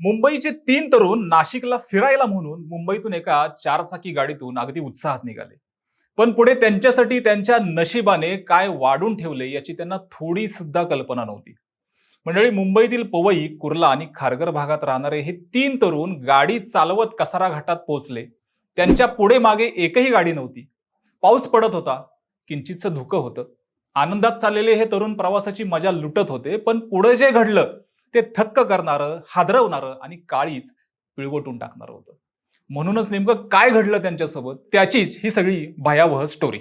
मुंबईचे तीन तरुण नाशिकला फिरायला म्हणून मुंबईतून एका चारचाकी गाडीतून अगदी उत्साहात निघाले. पण पुढे त्यांच्यासाठी त्यांच्या नशिबाने काय वाढून ठेवले याची त्यांना थोडी सुद्धा कल्पना नव्हती. मंडळी मुंबईतील पवई कुर्ला आणि खारघर भागात राहणारे हे तीन तरुण गाडी चालवत कसारा घाटात पोहोचले. त्यांच्या पुढे मागे एकही गाडी नव्हती. पाऊस पडत होता किंचितचं धुकं होतं. आनंदात चाललेले हे तरुण प्रवासाची मजा लुटत होते पण पुढे जे घडलं ते थक्क करणारं हादरवणारं आणि काळीच पिळवटून टाकणारं होतं. म्हणूनच नेमकं काय घडलं त्यांच्यासोबत? त्याचीच ही सगळी भयावह स्टोरी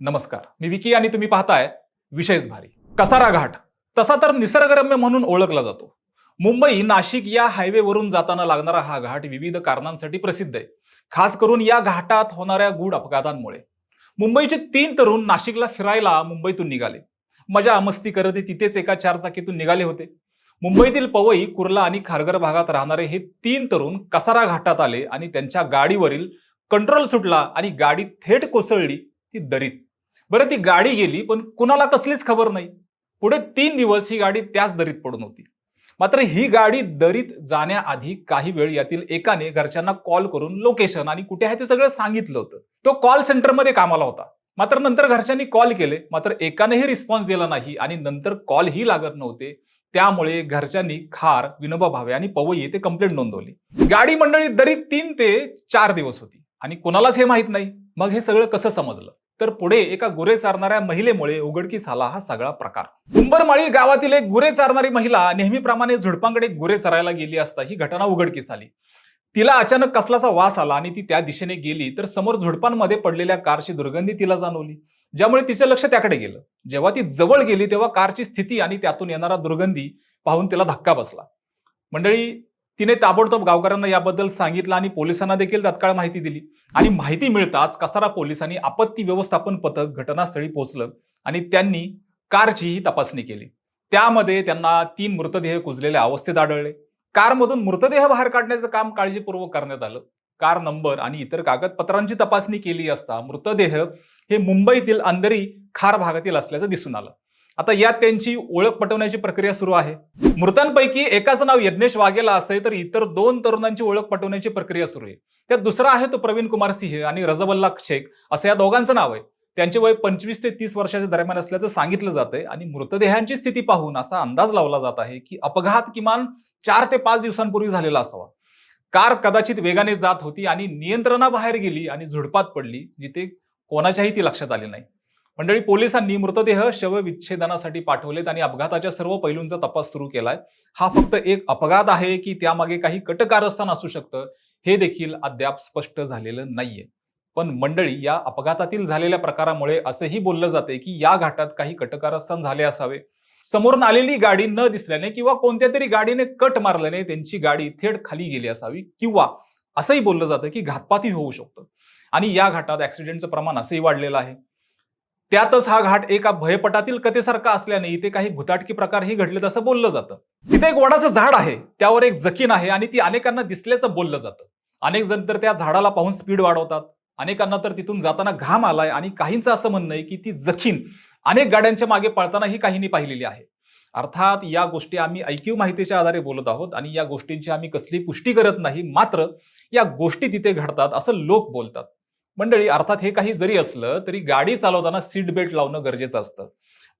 नमस्कार. मी विकी आणि तुम्ही पाहताय विशेष भारी. कसारा घाट. तसा तर निसर्गरम्य म्हणून ओळखला जातो. मुंबई नाशिक या हायवेवरून जाताना लागणारा हा घाट विविध कारणांसाठी प्रसिद्ध आहे. खास करून या घाटात होणाऱ्या गूढ अपघातांमुळे. मुंबईचे तीन तरुण नाशिकला फिरायला मुंबईतून निघाले. मजा मस्ती करत तिथेच एका चारचाकीतून निघाले होते. मुंबईतील पवई कुर्ला आणि खारघर भागात राहणारे हे तीन तरुण कसारा घाटात आले आणि त्यांच्या गाडीवरील कंट्रोल सुटला आणि गाडी थेट कोसळली ती दरीत. बरं ती गाडी गेली पण कुणाला कसलीच खबर नाही. पुढे तीन दिवस ही गाडी त्याच दरीत पडून होती. मात्र ही गाडी दरीत जाण्याआधी काही वेळ यातील एकाने घरच्यांना कॉल करून लोकेशन आणि कुठे आहे ते सगळं सांगितलं होतं. तो कॉल सेंटरमध्ये कामाला होता. मात्र नंतर घरच्यांनी कॉल केले मात्र एकानेही रिस्पॉन्स दिला नाही आणि नंतर कॉलही लागत नव्हते. त्यामुळे घरच्यांनी खार विनोबा भावे आणि पवई येथे कंप्लेंट नोंदवली. गाडी मंडळी दरीत तीन ते चार दिवस होती आणि कोणालाच हे माहीत नाही. मग हे सगळं कसं समजलं? तर पुढे एका गुरे चारणाऱ्या महिलेमुळे उघडकीस आला हा सगळा प्रकार. उंबरमाळी गावातील एक गुरे चारणारी महिला नेहमीप्रमाणे झुडपांकडे गुरे चरायला गेली असता ही घटना उघडकीस आली. तिला अचानक कसलाचा वास आला आणि ती त्या दिशेने गेली तर समोर झुडपांमध्ये पडलेल्या कारची दुर्गंधी तिला जाणवली. ज्यामुळे तिचं लक्ष त्याकडे गेलं. जेव्हा ती जवळ गेली तेव्हा कारची स्थिती आणि त्यातून येणारा दुर्गंधी पाहून तिला धक्का बसला. मंडळी तिने ताबडतोब गावकऱ्यांना याबद्दल सांगितलं आणि पोलिसांना देखील तत्काळ माहिती दिली. आणि माहिती मिळताच कसारा पोलिसांनी आपत्ती व्यवस्थापन पथक घटनास्थळी पोहोचलं आणि त्यांनी कारचीही तपासणी केली. त्यामध्ये त्यांना तीन मृतदेह कुजलेल्या अवस्थेत आढळले. कारमधून मृतदेह बाहेर काढण्याचं काम काळजीपूर्वक करण्यात आलं. कार नंबर आणि इतर कागदपत्रांची तपासणी केली असता मृतदेह हे मुंबईतील अंधेरी खार भागातील असल्याचं दिसून आलं. आता यात त्यांची ओळख पटवण्याची प्रक्रिया सुरू आहे. मृतांपैकी एकाचं नाव यज्ञेश वाघेला असते तर इतर दोन तरुणांची ओळख पटवण्याची प्रक्रिया सुरू आहे. त्यात दुसरा आहे तो प्रवीण कुमार सिंह आणि रजबल्ला शेख असं या दोघांचं नाव आहे. त्यांचे वय पंचवीस ते तीस वर्षाच्या दरम्यान असल्याचं सांगितलं जातंय आणि मृतदेहांची स्थिती पाहून असा अंदाज लावला जात आहे की अपघात किमान चार ते पाच दिवसांपूर्वी झालेला असावा. कार कदाचित वेगाने जात होती आणि नियंत्रणाबाहेर गेली आणि झुडपात पडली जिथे कोणाच्याही ती लक्षात आली नाही. मंडळी पोलिसांनी मृतदेह शवविच्छेदनासाठी पाठवलेत आणि अपघाताच्या सर्व पैलूंचा तपास सुरू केलाय. हा फक्त एक अपघात आहे की त्यामागे काही कटकारस्थान असू शकतं हे देखील अद्याप स्पष्ट झालेलं नाहीये. पण मंडळी या अपघातातील झालेल्या प्रकारामुळे असंही बोललं जाते की या घाटात काही कटकारस्थान झाले असावे. समोरून आलेली गाडी न दिसल्याने किंवा कोणत्या तरी गाडीने कट मारल्याने त्यांची गाडी थेट खाली गेली असावी किंवा असंही बोललं जातं की घातपाती होऊ शकतो. आणि या घाटात ऍक्सिडेंटचं प्रमाण असंही वाढलेलं आहे. त्यातच हा घाट एका भयपटातील कथेसारखा असल्याने इथे काही भुताटकी प्रकारही घडलेत असं बोललं जातं. तिथे एक वडाचं झाड आहे त्यावर एक जखीन आहे आणि ती अनेकांना दिसल्याचं बोललं जातं. अनेक जण तर त्या झाडाला पाहून स्पीड वाढवतात. अनेकांना तर तिथून जाताना घाम आलाय आणि काहींचं असं म्हणणं आहे की ती जखीन अनेक गाड्यांच्या मागे पळताना ही काहींनी पाहिलेली आहे. अर्थात या गोष्टी आम्ही ऐकीव माहितीच्या आधारे बोलत आहोत आणि या गोष्टींची आम्ही कसली पुष्टी करत नाही मात्र या गोष्टी तिथे घडतात असं लोक बोलतात. मंडळी अर्थात हे काही जरी असलं तरी गाडी चालवताना सीट बेल्ट लावणं गरजेचं असतं.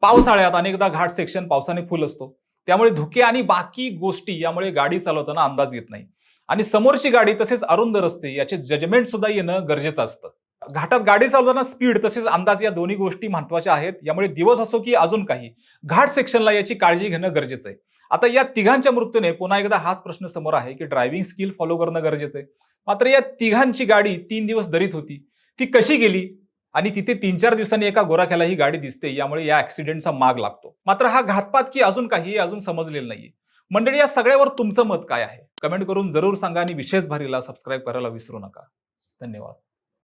पावसाळ्यात अनेकदा घाट सेक्शन पावसाने फुल असतो. त्यामुळे धुके आणि बाकी गोष्टी यामुळे गाडी चालवताना अंदाज येत नाही. आणि समोरची गाडी तसेच अरुंद रस्ते याचे जजमेंट सुद्धा येणं गरजेचं असतं. घाटात गाडी चालवताना स्पीड तसेच अंदाज या दोन्ही गोष्टी महत्त्वाच्या आहेत. यामुळे दिवस असो की अजून काही घाट सेक्शनला याची काळजी घेणं गरजेचं आहे. आता या तिघांच्या मृत्यूने पुन्हा एकदा हाच प्रश्न समोर आहे की ड्रायव्हिंग स्किल फॉलो करणं गरजेचं आहे. मात्र या तिघांची गाडी तीन दिवस दरीत होती. ती कशी गेली? आणि तिथे तीन चार दिवसांनी एका गोराख्याला ही गाडी दिसते. यामुळे या ऍक्सिडेंटचा माग लागतो. मात्र हा घातपात की अजून काही अजून समजलेलं नाहीये. मंडळी या सगळ्यावर तुमचं मत काय आहे? कमेंट करून जरूर सांगा आणि विशेष भारीला सबस्क्राईब करायला विसरू नका. धन्यवाद.